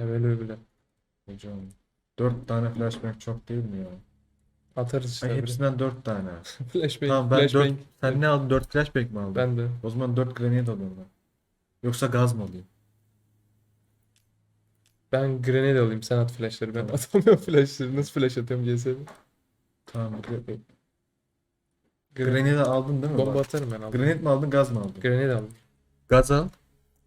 Evet öyle. Hocam. Dört tane flashbang çok değil mi ya? Atarız işte. Ay, hepsinden dört tane. Flashbang, Tamam ben dört. flashbang. Sen ne aldın? Dört flashbang mi aldın? Ben de. O zaman dört grenade alıyorum ben. Yoksa gaz mı alayım? Ben grenade alayım sen at flashları. Ben Tamam. atamıyorum flashları. Nasıl flash atıyorum CS'de? Tamam. Gre Grenade. grenade aldın değil mi? Bomba Bak. atarım ben aldım. Grenade mi aldın gaz mı aldın? Grenade aldım. Gaz al.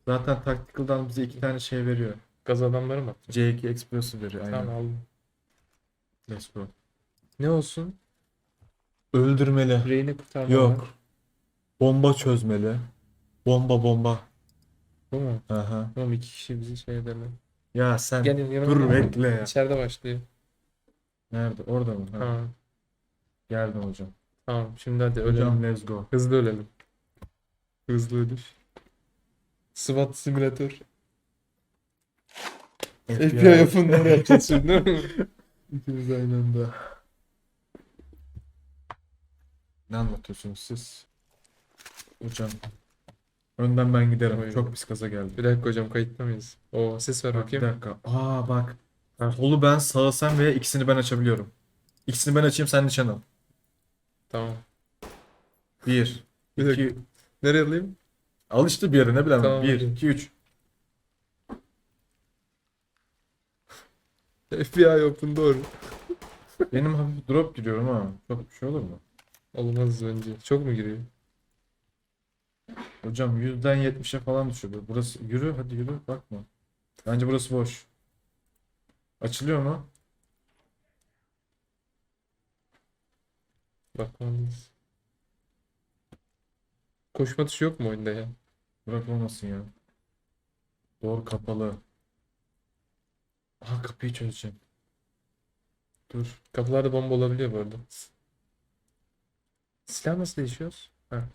Zaten Tactical'dan bize iki tane şey veriyor. Gaz adamları mı attın? C2 Explosive veriyor. Aynen. Tamam aldım. Let's go. Ne olsun? Öldürmeli. Reyni kurtarma Yok. Bomba çözmeli. Bomba bomba. Bu mu? Aha. Tamam iki kişi bizi şey ederler. Ya sen Gelin yanıma. dur bekle ya. İçeride başlıyor. Nerede? Orada mı? Ha. Ha. Geldim hocam. Tamam şimdi hadi ölelim. Hocam let's go. Hızlı ölelim. Hızlı ölüş. SWAT simülatör. FBI yapımları yapacağız şimdi değil mi? İkimiz aynı anda. Ne anlatıyorsunuz siz? Hocam. Önden ben giderim. Oy. Çok pis kaza geldi. Bir dakika hocam kayıtta mıyız? Oo ses ver Bak, bir bakayım. dakika. Aa bak. Solu ben sağı sen veya ikisini ben açabiliyorum. İkisini ben açayım sen nişan al. Tamam. Bir. Bir dakika. iki. Nereye alayım? Al işte bir yere ne bileyim. Tamam, Bir, hadi. iki, üç. FBI open door. Benim hafif drop giriyorum ha. Çok bir şey olur mu? Olmaz önce. Çok mu giriyor? Hocam yüzden yetmişe falan düşüyor. Burası yürü hadi yürü bakma. Bence burası boş. Açılıyor mu? Bakmalıyız. Koşma tuşu yok mu oyunda ya? Bırak olmasın ya. Doğru kapalı. Aha kapıyı çözeceğim. Dur. Kapılarda bomba olabiliyor bu arada. Silah nasıl değişiyoruz? Ha.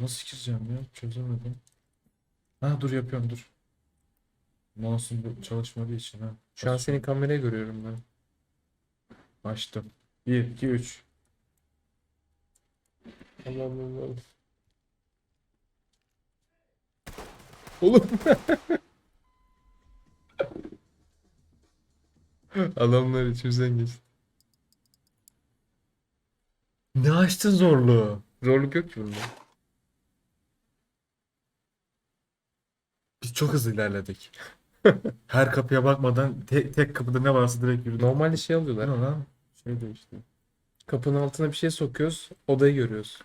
Nasıl gireceğim ya? Çözemedim. Ha dur yapıyorum dur. Mouse'um bu çalışmadığı için ha. Şu an senin kamerayı görüyorum ben. Açtım. 1, 2, 3. Allah Allah Allah. Oğlum. Adamlar içimizden geçti. Ne açtın zorluğu? Zorluk yok ki bunda. Biz çok hızlı ilerledik. Her kapıya bakmadan tek, tek kapıda ne varsa direkt yürüdük. Normalde şey Ne alıyorlar. lan? Şey değişti. Kapının altına bir şey sokuyoruz. Odayı görüyoruz.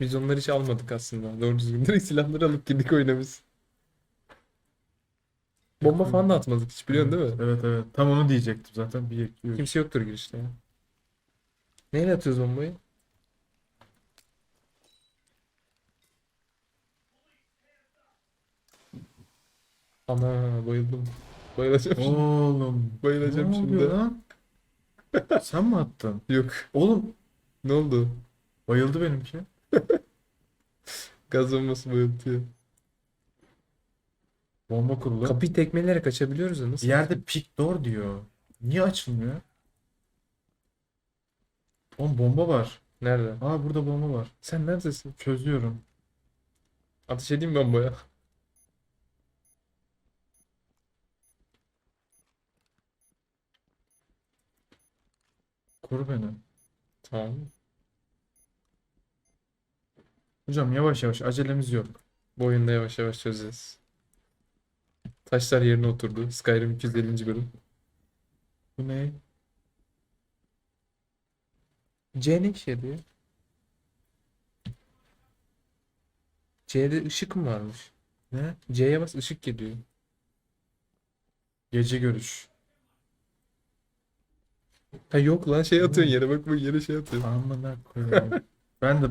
Biz onları hiç almadık aslında. Doğru düzgün. Direkt silahları alıp girdik oynamış. Bomba falan da atmadık hiç biliyorsun değil mi? Evet evet. Tam onu diyecektim zaten. 1, 2, 3. Kimse yoktur girişte ya. Neyle atıyoruz bombayı? Ana bayıldım. Bayılacağım şimdi. Oğlum. Bayılacağım ne şimdi. oluyor lan? Sen mi attın? Yok. Oğlum Ne oldu? bayıldı benimki. Gaz bombası bayıltıyor. Bomba kurulu. Kapıyı tekmeleyerek açabiliyoruz da nasıl? Bir yerde pick door diyor. Niye açılmıyor? Oğlum bomba var. Nerede? Aa burada bomba var. Sen neredesin? Çözüyorum. Ateş edeyim mi bombaya. Koru beni. Tamam. Hocam yavaş yavaş acelemiz yok. Bu oyunda yavaş yavaş çözeceğiz. Taşlar yerine oturdu. Skyrim 250. bölüm. Bu ne? C ne işe yarıyor? C'de ışık mı varmış? Ne? C'ye bas ışık geliyor. Gece görüş. Ha yok lan şey atıyorsun yere bak bak yere şey atıyorsun. Amına koyayım. ben de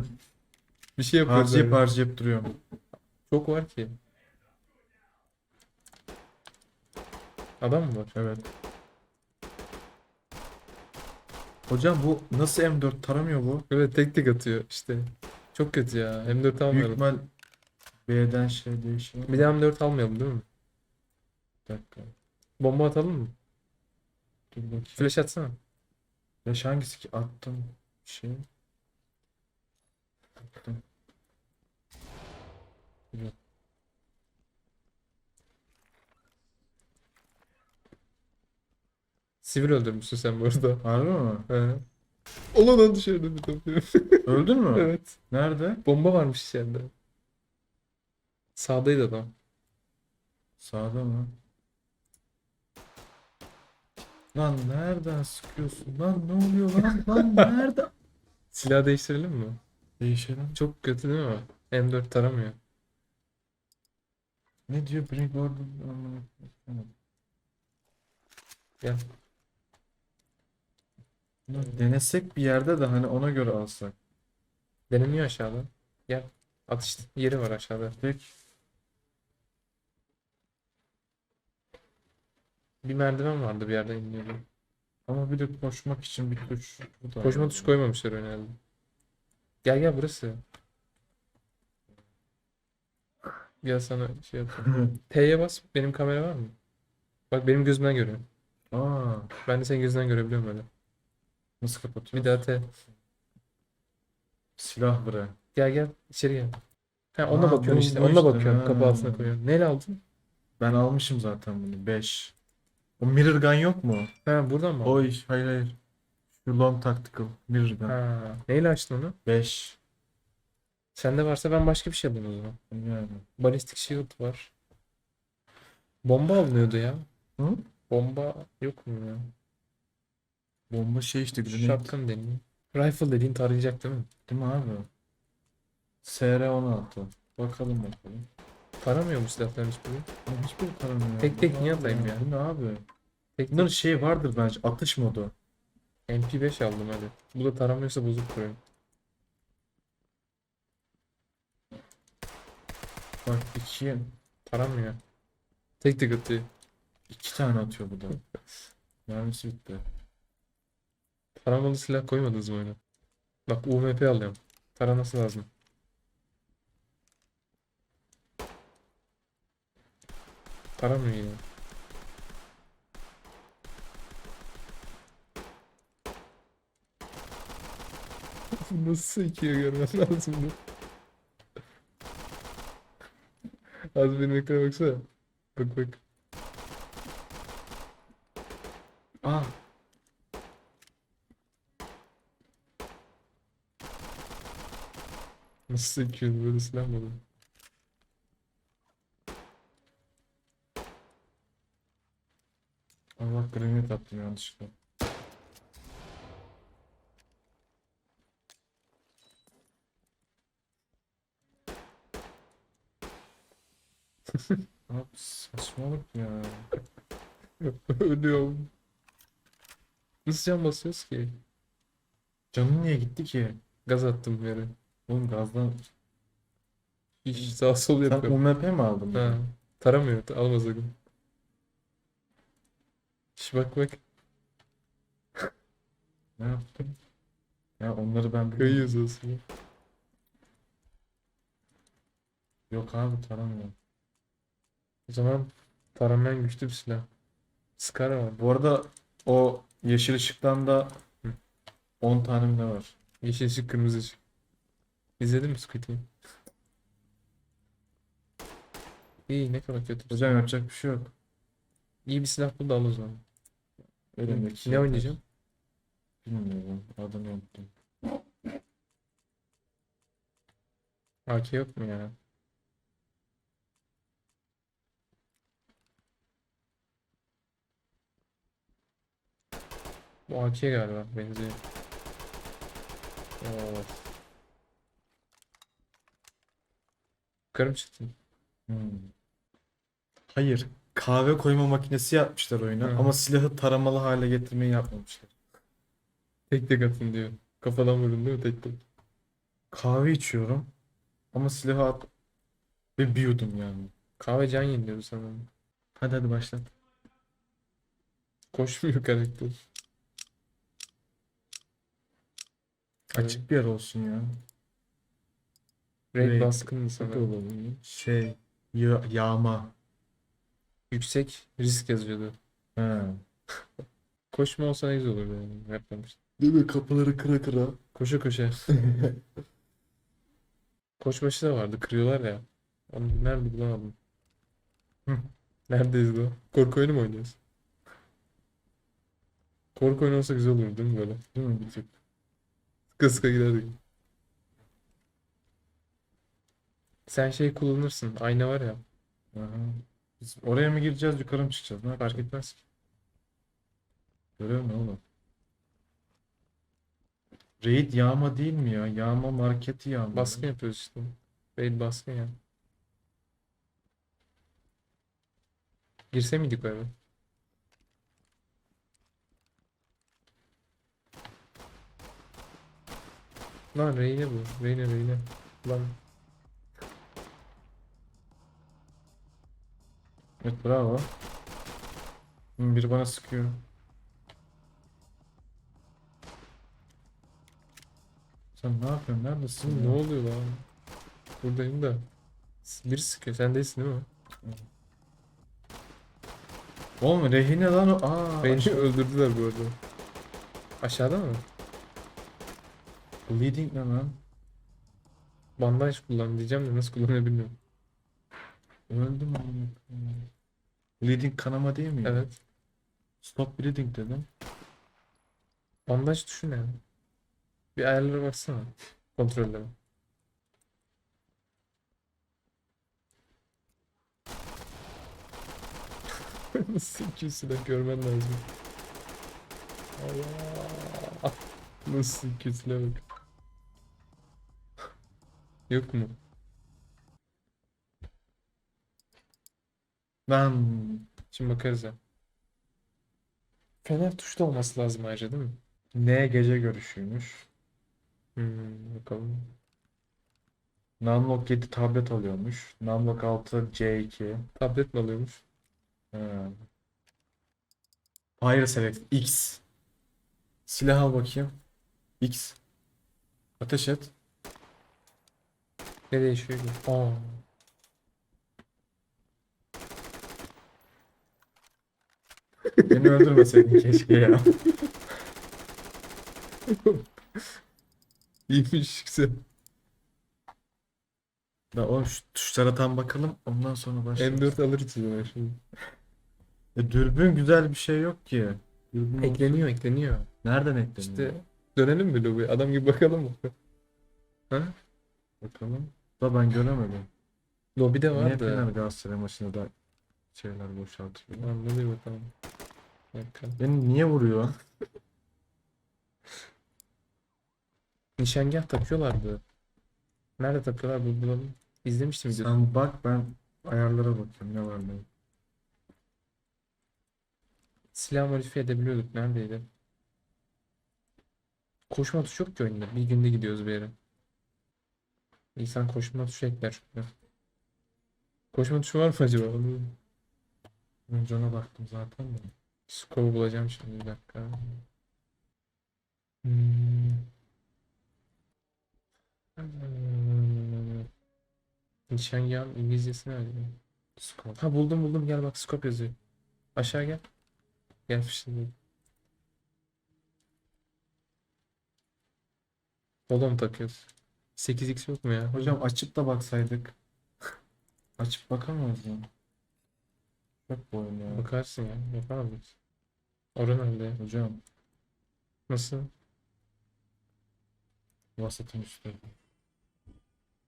Bir şey yapıyoruz harcayıp harcayıp duruyorum. Çok var ki. Adam mı var? Evet. Hocam bu nasıl M4 taramıyor bu? Evet tek tek atıyor işte. Çok kötü ya. M4 Büyük almayalım. ihtimal B'den şey değişiyor. Bir de M4 almayalım değil mi? Bir dakika. Bomba atalım mı? Dur bakayım. Flash atsana. Yaş hangisi ki? Attım. Şey. Attım. Dur. Sivil öldürmüşsün sen bu arada. Harbi mi? He. Ulan lan dışarıda bir topluyor. Öldün mü? Evet. Nerede? Bomba varmış içeride. Sağdaydı adam. Sağda mı? Lan nereden sıkıyorsun? Lan ne oluyor lan? Lan nerede? Silah değiştirelim mi? Değişelim. Çok kötü değil mi? M4 taramıyor. Ne diyor? Bring order. Gel. Denesek bir yerde de hani ona göre alsak. Deneniyor aşağıda. Gel. Atış yeri var aşağıda. Peki. Bir merdiven vardı bir yerde iniyordu. Ama bir de koşmak için bir tuş. Bu da Koşma tuşu koymamışlar herhalde. Gel gel burası. Gel sana şey yapayım. T'ye bas. Benim kamera var mı? Bak benim gözümden görüyorum. Aa, Ben de senin gözünden görebiliyorum öyle. Nasıl kapatıyor? Bir daha T. Silah bırak. Gel gel içeri gel. Ha onunla Aa, bakıyorsun bu- işte. bu işte, bakıyorsun. Kapı ha. altına koyuyorsun. Neyle aldın? Ben almışım zaten bunu. 5. O mirror gun yok mu? Ha buradan mı aldın? O iş. Hayır hayır. Şu long tactical mirror gun. Ha. Neyle açtın onu? 5. Sende varsa ben başka bir şey alayım o zaman. Yani. Balistik shield var. Bomba alınıyordu ya. Hı? Bomba yok mu ya? Bomba şey işte grenade. Shotgun deneyim. Rifle dediğin tarayacak değil mi? Değil mi abi? SR16. Bakalım bakalım. Taramıyor mu silahların hiçbiri? Ama hiçbir taramıyor. Tek tek niye abi ya? Bu ne abi? Tek Bunların şey vardır bence. Atış modu. MP5 aldım hadi. Bu da taramıyorsa bozuk duruyor. Bak iki, Taramıyor. Tek tek atıyor. iki tane atıyor bu da. Mermisi bitti. Taramalı silah koymadınız mı oyuna? Bak UMP alıyorum. Taraması lazım. Taramıyor yine. Nasıl sekiyor görmen lazım bu. Az benim ekrana baksana. Bak bak. Aa. Nasıl sekiyor böyle silah mı olur? Allah grenade attım yanlışlıkla. Abi saçmalık ya. Ölüyorum. Nasıl can basıyoruz ki? Canın niye gitti ki? Gaz attım yere. Oğlum gazdan... İş sağ sol Sen yapıyorum. UMP mi aldın? Ha. Taramıyor. Alma sakın. Şş bak bak. Ne yaptın? Ya onları ben bilmiyorum. Kayıyoruz aslında. Yok abi taramıyorum. O zaman taramayan güçlü bir silah. Scar var. Bu arada o yeşil ışıktan da Hı. 10 tane mi ne var? Yeşil ışık, kırmızı ışık. İzledin mi Squid Game? İyi ne kadar kötü. Hocam yapacak bir şey yok. İyi bir silah bul da al o zaman. Elimdeki Ne yeter. oynayacağım? Bilmiyorum. Adını unuttum. AK yok mu ya? Bu AK galiba benziyor. Oo. Yukarı mı çıktın? Hmm. Hayır. Kahve koyma makinesi yapmışlar oyuna Hı. ama silahı taramalı hale getirmeyi yapmamışlar. Tek tek atın diyor. Kafadan vurun mi tek tek? Kahve içiyorum ama silahı at ve bir yudum yani. Kahve can yeniliyordu sanırım. Hadi hadi başlat. Koşmuyor karakter. Açık bir yer olsun ya. Raid Raid. baskın Çok sanırım. Şey, ya- yağma. Yüksek risk yazıyordu. He. Koşma olsa ne güzel olurdu yani. Yapmamış. Değil mi? Kapıları kıra kıra. Koşa koşa. Koçbaşı da vardı. Kırıyorlar ya. Onu nerede bulamadım. Hı. Neredeyiz o? Korku oyunu mu oynuyoruz? Korku oyunu olsa güzel olur değil mi böyle? Değil mi bir tık? Sıka sıka giderdik. Sen şey kullanırsın. Ayna var ya. Aha. Biz oraya mı gireceğiz yukarı mı çıkacağız? Ne Fark etmez ki. Görev ne oğlum? Raid yağma değil mi ya? Yağma marketi yağma. Baskın yapıyoruz işte. Raid baskın ya. Girse miydik o eve? Lan Reyne bu. Reyne Reyne. Lan Evet bravo. Biri bana sıkıyor. Sen ne yapıyorsun? Neredesin ne oluyor lan? Buradayım da. Bir sıkıyor. Sen değilsin değil mi? Oğlum rehine lan o. Aa, Beni aşağı- öldürdüler bu arada. Aşağıda mı? Bleeding ne lan? Bandaj kullan diyeceğim de nasıl kullanıyor bilmiyorum. Öldüm amına koyayım. Bleeding kanama değil mi? ya? Evet. Stop bleeding dedim. Bandaj tuşu ne? Bir ayarlara baksana. Kontrollere. Nasıl ikisi de görmen lazım. Allah. Nasıl ikisine bak. Yok mu? Ben Şimdi bakarız ya. Fener tuşta olması lazım ayrıca değil mi? ne gece görüşüymüş. Hmm, bakalım. Numlock 7 tablet alıyormuş. Numlock 6 C2. Tablet mi alıyormuş? He. Fire Select X. Silah al bakayım. X. Ateş et. Ne değişiyor ki? Beni öldürmeseydin keşke ya. İyiymiş güzel. Da o şu tuşlara tam bakalım. Ondan sonra başlayalım. M4 alırız o zaman şimdi. E, dürbün güzel bir şey yok ki. Dürbün Ekleniyor ekleniyor. Nereden ekleniyor? İşte dönelim mi lobiye? Adam gibi bakalım mı? Ha? Bakalım. Da ben göremedim. Lobide Niye var Fener da. Galatasaray maçında da şeyler boşaltıyor? Lobiye bakalım. Dakika. Beni niye vuruyor? Nişangah takıyorlardı. Nerede takıyorlar bu bulalım. İzlemiştim videoda. Sen bak ben ayarlara bakıyorum ne var ne yok. Silah modifiye edebiliyorduk. Neredeydi? Koşma tuşu yok ki oyunda. Bir günde gidiyoruz bir yere. İnsan koşma tuşu ekler. Koşma tuşu var mı acaba? Önce ona baktım zaten de. Scope'u bulacağım şimdi bir dakika. Hmm. Nişangahın İngilizcesi nerede? Scope. Ha buldum buldum gel bak scope yazıyor. Aşağı gel. Gel şimdi. Oda mı takıyoruz? 8x yok mu ya? Hocam açıp da baksaydık. Açıp bakamıyoruz ya. Yok bu oyun ya. Bakarsın ya. Yapar mıyız? Orada nerede? Hocam Nasıl? vasatın üstü.